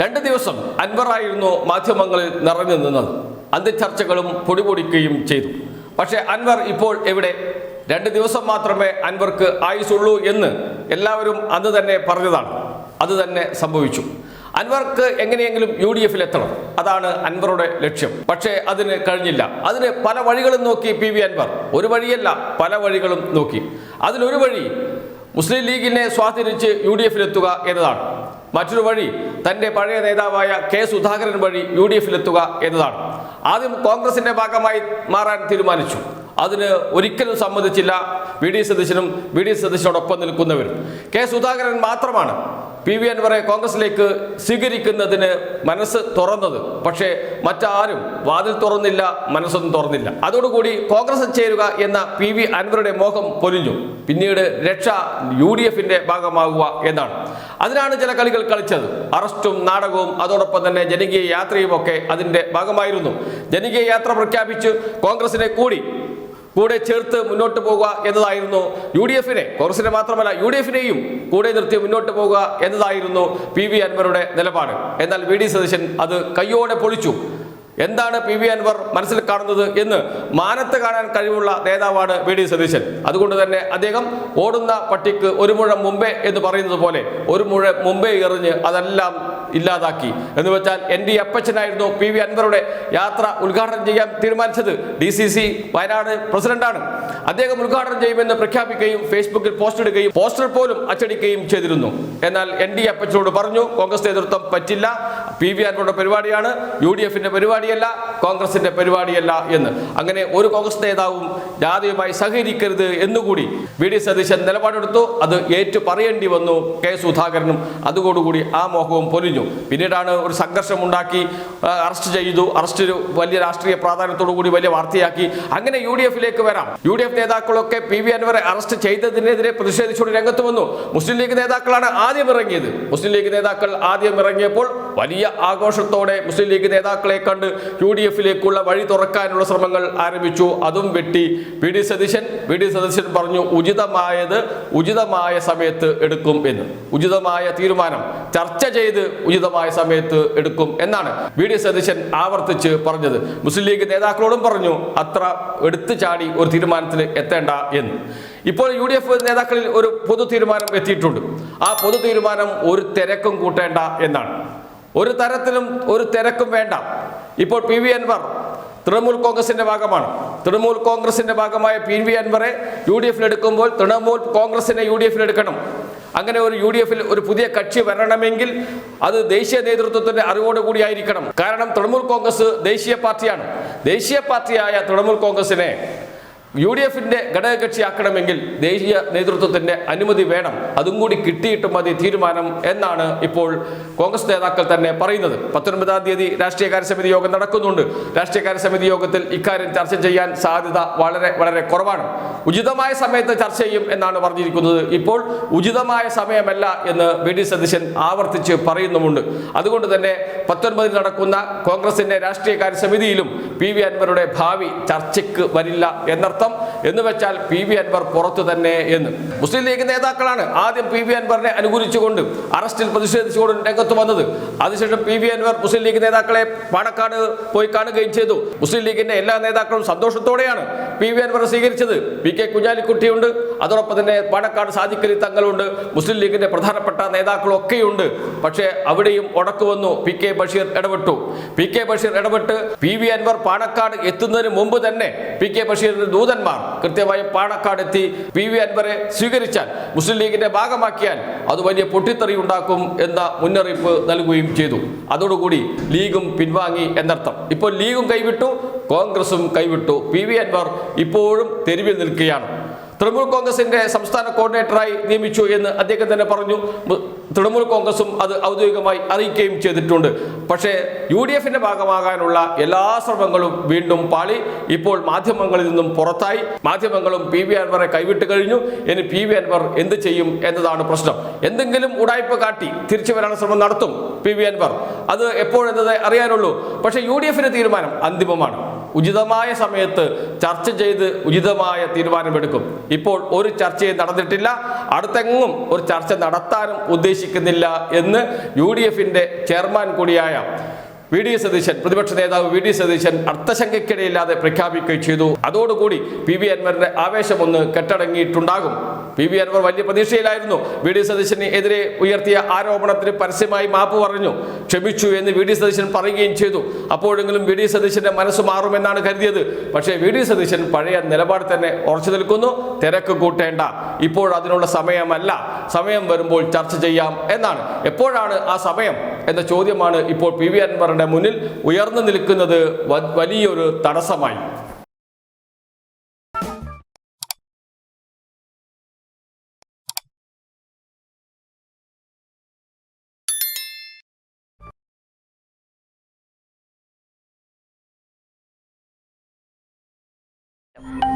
രണ്ട് ദിവസം അൻവറായിരുന്നു മാധ്യമങ്ങളിൽ നിറഞ്ഞു നിന്നത്. അന്ത്യചർച്ചകളും പൊടിപൊടിക്കുകയും ചെയ്തു. പക്ഷേ അൻവർ ഇപ്പോൾ എവിടെ? രണ്ട് ദിവസം മാത്രമേ അൻവർക്ക് ആയുസുള്ളൂ എന്ന് എല്ലാവരും അന്ന് തന്നെ പറഞ്ഞതാണ്. അത് തന്നെ സംഭവിച്ചു. അൻവർക്ക് എങ്ങനെയെങ്കിലും യു ഡി എഫിൽ എത്തണം. അതാണ് അൻവറുടെ ലക്ഷ്യം. പക്ഷേ അതിന് കഴിഞ്ഞില്ല. അതിന് പല വഴികളും നോക്കി പി വി അൻവർ. ഒരു വഴിയല്ല പല വഴികളും നോക്കി. അതിലൊരു വഴി മുസ്ലിം ലീഗിനെ സ്വാധീനിച്ച് യു ഡി എഫിലെത്തുക എന്നതാണ്. മറ്റൊരു വഴി തന്റെ പഴയ നേതാവായ കെ സുധാകരൻ വഴി യു ഡി എഫിലെത്തുക എന്നതാണ്. ആദ്യം കോൺഗ്രസിന്റെ ഭാഗമായി മാറാൻ തീരുമാനിച്ചു. അതിന് ഒരിക്കലും സമ്മതിച്ചില്ല വി ഡി സതീശനും വി ഡി സതീശനോടൊപ്പം നിൽക്കുന്നവരും. കെ സുധാകരൻ മാത്രമാണ് പി വി അൻവറെ കോൺഗ്രസിലേക്ക് സ്വീകരിക്കുന്നതിന് മനസ്സ് തുറന്നത്. പക്ഷേ മറ്റാരും വാതിൽ തുറന്നില്ല മനസ്സൊന്നും തുറന്നില്ല. അതോടുകൂടി കോൺഗ്രസ് ചേരുക എന്ന പി വി അൻവറുടെ മോഹം പൊലിഞ്ഞു. പിന്നീട് രക്ഷ യു ഡി എഫിന്റെ ഭാഗമാകുക എന്നാണ്. അതിനാണ് ചില കളികൾ കളിച്ചത്. അറസ്റ്റും നാടകവും അതോടൊപ്പം തന്നെ ജനകീയ യാത്രയും ഒക്കെ അതിന്റെ ഭാഗമായിരുന്നു. ജനകീയ യാത്ര പ്രഖ്യാപിച്ച് കോൺഗ്രസിനെ കൂടി കൂടെ ചേർത്ത് മുന്നോട്ട് പോകുക എന്നതായിരുന്നു യു ഡി എഫിനെ കോൺഗ്രസിനെ മാത്രമല്ല യു ഡി എഫിനെയും കൂടെ നിർത്തി മുന്നോട്ട് പോകുക എന്നതായിരുന്നു പി വി അൻവറുടെ നിലപാട്. എന്നാൽ വി ഡി സതീശൻ അത് കയ്യോടെ പൊളിച്ചു. എന്താണ് പി വി അൻവർ മനസ്സിൽ കാണുന്നത് എന്ന് മാനത്ത് കാണാൻ കഴിവുള്ള നേതാവാണ് വി ഡി സതീശൻ. അതുകൊണ്ട് തന്നെ അദ്ദേഹം ഓടുന്ന പട്ടിക്ക് ഒരു മുഴം മുമ്പേ എന്ന് പറയുന്നത് പോലെ ഒരു മുഴ മുമ്പേ എറിഞ്ഞ് അതെല്ലാം ഇല്ലാതാക്കി. എന്ന് വെച്ചാൽ എൻ ഡി അപ്പച്ചനായിരുന്നു പി വി അൻവറുടെ യാത്ര ഉദ്ഘാടനം ചെയ്യാൻ തീരുമാനിച്ചത്. ഡി സി സി വയനാട് പ്രസിഡന്റാണ്. അദ്ദേഹം ഉദ്ഘാടനം ചെയ്യുമെന്ന് പ്രഖ്യാപിക്കുകയും ഫേസ്ബുക്കിൽ പോസ്റ്റ് ഇടുകയും പോസ്റ്റർ പോലും അച്ചടിക്കുകയും ചെയ്തിരുന്നു. എന്നാൽ എൻ ഡി അപ്പച്ചനോട് പറഞ്ഞു കോൺഗ്രസ് നേതൃത്വം പറ്റില്ല. പി വി അൻവറുടെ പരിപാടിയാണ്. യു ഡി എഫിന്റെ പരിപാടിയല്ല കോൺഗ്രസിന്റെ പരിപാടിയല്ല എന്ന്. അങ്ങനെ ഒരു കോൺഗ്രസ് നേതാവും ജാതിയുമായി സഹകരിക്കരുത് എന്നുകൂടി വി ഡി സതീശൻ നിലപാടെടുത്തു. അത് ഏറ്റു പറയേണ്ടി വന്നു കെ സുധാകരനും. അതോടുകൂടി ആ മോഹവും പൊലിഞ്ഞു. പിന്നീടാണ് ഒരു സംഘർഷം ഉണ്ടാക്കി അറസ്റ്റ് ചെയ്തു. അറസ്റ്റ് വലിയ രാഷ്ട്രീയ പ്രാധാന്യത്തോടു കൂടി വലിയ വാർത്തയാക്കി. അങ്ങനെ യു ഡി എഫിലേക്ക് വരാം. യു ഡി എഫ് നേതാക്കളൊക്കെ പി വി അൻവറെ അറസ്റ്റ് ചെയ്തതിനെതിരെ പ്രതിഷേധിച്ചുകൊണ്ട് രംഗത്ത് വന്നു. മുസ്ലിം ലീഗ് നേതാക്കളാണ് ആദ്യം ഇറങ്ങിയത്. മുസ്ലിം ലീഗ് നേതാക്കൾ ആദ്യം ഇറങ്ങിയപ്പോൾ വലിയ ആഘോഷത്തോടെ മുസ്ലിം ലീഗ് നേതാക്കളെ കണ്ട് യു ഡി എഫിലേക്കുള്ള വഴി തുറക്കാനുള്ള ശ്രമങ്ങൾ ആരംഭിച്ചു. അതും വെട്ടി V D Satheesan V D Satheesan പറഞ്ഞു ഉചിതമായത് ഉചിതമായ സമയത്ത് എടുക്കും എന്ന്. ഉചിതമായ തീരുമാനം. ചർച്ച ചെയ്ത് ഉചിതമായ സമയത്ത് എടുക്കും എന്നാണ് വി ഡി സതീശൻ ആവർത്തിച്ച് പറഞ്ഞത്. മുസ്ലിം ലീഗ് നേതാക്കളോടും പറഞ്ഞു അത്ര എടുത്തു ചാടി ഒരു തീരുമാനത്തിൽ എത്തേണ്ട എന്ന്. ഇപ്പോൾ യു ഡി എഫ് നേതാക്കളിൽ ഒരു പൊതു തീരുമാനം എത്തിയിട്ടുണ്ട്. ആ പൊതു തീരുമാനം ഒരു തിരക്കും കൂട്ടേണ്ട എന്നാണ്. ഒരു തരത്തിലും ഒരു തിരക്കും വേണ്ട. ഇപ്പോൾ പി വി അൻവർ തൃണമൂൽ കോൺഗ്രസിന്റെ ഭാഗമാണ്. തൃണമൂൽ കോൺഗ്രസിന്റെ ഭാഗമായ പി വി അൻവറെ യു ഡി എഫിൽ എടുക്കുമ്പോൾ തൃണമൂൽ കോൺഗ്രസിനെ യു ഡി എഫിൽ എടുക്കണം. അങ്ങനെ ഒരു യു ഡി എഫിൽ ഒരു പുതിയ കക്ഷി വരണമെങ്കിൽ അത് ദേശീയ നേതൃത്വത്തിന്റെ അറിവോടുകൂടി ആയിരിക്കണം. കാരണം തൃണമൂൽ കോൺഗ്രസ് ദേശീയ പാർട്ടിയാണ്. ദേശീയ പാർട്ടിയായ തൃണമൂൽ കോൺഗ്രസിനെ യു ഡി എഫിന്റെ ഘടകകക്ഷിയാക്കണമെങ്കിൽ ദേശീയ നേതൃത്വത്തിന്റെ അനുമതി വേണം. അതും കൂടി കിട്ടിയിട്ട് മതി തീരുമാനം എന്നാണ് ഇപ്പോൾ കോൺഗ്രസ് നേതാക്കൾ തന്നെ പറയുന്നത്. പത്തൊൻപതാം തീയതി രാഷ്ട്രീയകാര്യ സമിതി യോഗം നടക്കുന്നുണ്ട്. രാഷ്ട്രീയകാര്യ സമിതി യോഗത്തിൽ ഇക്കാര്യം ചർച്ച ചെയ്യാൻ സാധ്യത വളരെ വളരെ കുറവാണ്. ഉചിതമായ സമയത്ത് ചർച്ച ചെയ്യും എന്നാണ് പറഞ്ഞിരിക്കുന്നത്. ഇപ്പോൾ ഉചിതമായ സമയമല്ല എന്ന് വി ഡി സതീശൻ ആവർത്തിച്ച് പറയുന്നുമുണ്ട്. അതുകൊണ്ട് തന്നെ പത്തൊൻപതിൽ നടക്കുന്ന കോൺഗ്രസിന്റെ രാഷ്ട്രീയകാര്യ സമിതിയിലും പി വി അൻവറുടെ ഭാവി ചർച്ചയ്ക്ക് വരില്ല എന്നർത്ഥം എന്ന് വെച്ചാൽ പി വി അൻവർ പുറത്തു തന്നെ എന്ന്. മുസ്ലിം ലീഗ് നേതാക്കളാണ് ആദ്യം പി വി അൻവറിനെ അനുകൂലിച്ചുകൊണ്ട് അറസ്റ്റിൽ പ്രതിഷേധിച്ചുകൊണ്ട് രംഗത്ത് വന്നത്. അതിനുശേഷം പി വി അൻവർ മുസ്ലിം ലീഗ് നേതാക്കളെ പാണക്കാട് പോയി കാണുകയും ചെയ്തു. മുസ്ലിം ലീഗിന്റെ എല്ലാ നേതാക്കളും സന്തോഷത്തോടെയാണ് പി വി അൻവർ സ്വീകരിച്ചത്. പി കെ കുഞ്ഞാലിക്കുട്ടിയുണ്ട്. അതോടൊപ്പം തന്നെ പാണക്കാട് സാദിഖലി തങ്ങളുണ്ട്. മുസ്ലിം ലീഗിന്റെ പ്രധാനപ്പെട്ട നേതാക്കളൊക്കെയുണ്ട്. പക്ഷേ അവിടെയും ഉടക്കു വന്നു. പി കെ ബഷീർ ഇടപെട്ടു. പി കെ ബഷീർ ഇടപെട്ട് പി വി അൻവർ പാണക്കാട് എത്തുന്നതിന് മുമ്പ് തന്നെ പി കെ ബഷീറിന്റെ ദൂതന്മാർ കൃത്യമായി പാണക്കാട് എത്തി പി വി അൻവറെ സ്വീകരിച്ചാൽ മുസ്ലിം ലീഗിന്റെ ഭാഗമാക്കിയാൽ അത് വലിയ പൊട്ടിത്തെറി ഉണ്ടാക്കും എന്ന മുന്നറിയിപ്പ് നൽകുകയും ചെയ്തു. അതോടുകൂടി ലീഗും പിൻവാങ്ങി എന്നർത്ഥം. ഇപ്പോൾ ലീഗും കൈവിട്ടു കോൺഗ്രസും കൈവിട്ടു. പി വി അൻവർ ഇപ്പോഴും തെരുവിൽ നിൽക്കുകയാണ്. തൃണമൂൽ കോൺഗ്രസിന്റെ സംസ്ഥാന കോർഡിനേറ്ററായി നിയമിച്ചു എന്ന് അദ്ദേഹം തന്നെ പറഞ്ഞു. തൃണമൂൽ കോൺഗ്രസും അത് ഔദ്യോഗികമായി അറിയിക്കുകയും ചെയ്തിട്ടുണ്ട്. പക്ഷേ യു ഡി എഫിന്റെ ഭാഗമാകാനുള്ള എല്ലാ ശ്രമങ്ങളും വീണ്ടും പാളി. ഇപ്പോൾ മാധ്യമങ്ങളിൽ നിന്നും പുറത്തായി. മാധ്യമങ്ങളും പി വി അൻവറെ കൈവിട്ട് കഴിഞ്ഞു. ഇനി പി വി അൻവർ എന്ത് ചെയ്യും എന്നതാണ് പ്രശ്നം. എന്തെങ്കിലും ഉടായ്പ കാട്ടി തിരിച്ചു വരാനുള്ള ശ്രമം നടത്തും പി വി അൻവർ. അത് എപ്പോഴെന്നത് അറിയാനുള്ളൂ. പക്ഷേ യു ഡി എഫിന്റെ തീരുമാനം അന്തിമമാണ്. ഉചിതമായ സമയത്ത് ചർച്ച ചെയ്ത് ഉചിതമായ തീരുമാനമെടുക്കും. ഇപ്പോൾ ഒരു ചർച്ചയും നടന്നിട്ടില്ല. അടുത്തെങ്ങും ഒരു ചർച്ച നടത്താനും ഉദ്ദേശിക്കുന്നില്ല എന്ന് യു ഡി എഫിന്റെ ചെയർമാൻ കൂടിയായ വി ഡി സതീശൻ പ്രതിപക്ഷ നേതാവ് വി ഡി സതീശൻ അർത്ഥശങ്കയ്ക്കിടയില്ലാതെ പ്രഖ്യാപിക്കുകയും ചെയ്തു. അതോടുകൂടി പി വി അൻവറിന്റെ ആവേശം ഒന്ന് കെട്ടടങ്ങിയിട്ടുണ്ടാകും. പി വി അൻവർ വലിയ പ്രതീക്ഷയിലായിരുന്നു. വി ഡി സതീശന് എതിരെ ഉയർത്തിയ ആരോപണത്തിന് പരസ്യമായി മാപ്പ് പറഞ്ഞു. ക്ഷമിച്ചു എന്ന് വി ഡി സതീശൻ പറയുകയും ചെയ്തു. അപ്പോഴെങ്കിലും വി ഡി സതീശന്റെ മനസ്സ് മാറുമെന്നാണ് കരുതിയത്. പക്ഷേ വി ഡി സതീശൻ പഴയ നിലപാട് തന്നെ ഉറച്ചു നിൽക്കുന്നു. തിരക്ക് കൂട്ടേണ്ട. ഇപ്പോൾ അതിനുള്ള സമയമല്ല. സമയം വരുമ്പോൾ ചർച്ച ചെയ്യാം എന്നാണ്. എപ്പോഴാണ് ആ സമയം എന്ന ചോദ്യമാണ് ഇപ്പോൾ പി വി അൻവറിന്റെ മുന്നിൽ ഉയർന്നു നിൽക്കുന്നത് വലിയൊരു തടസ്സമായി. you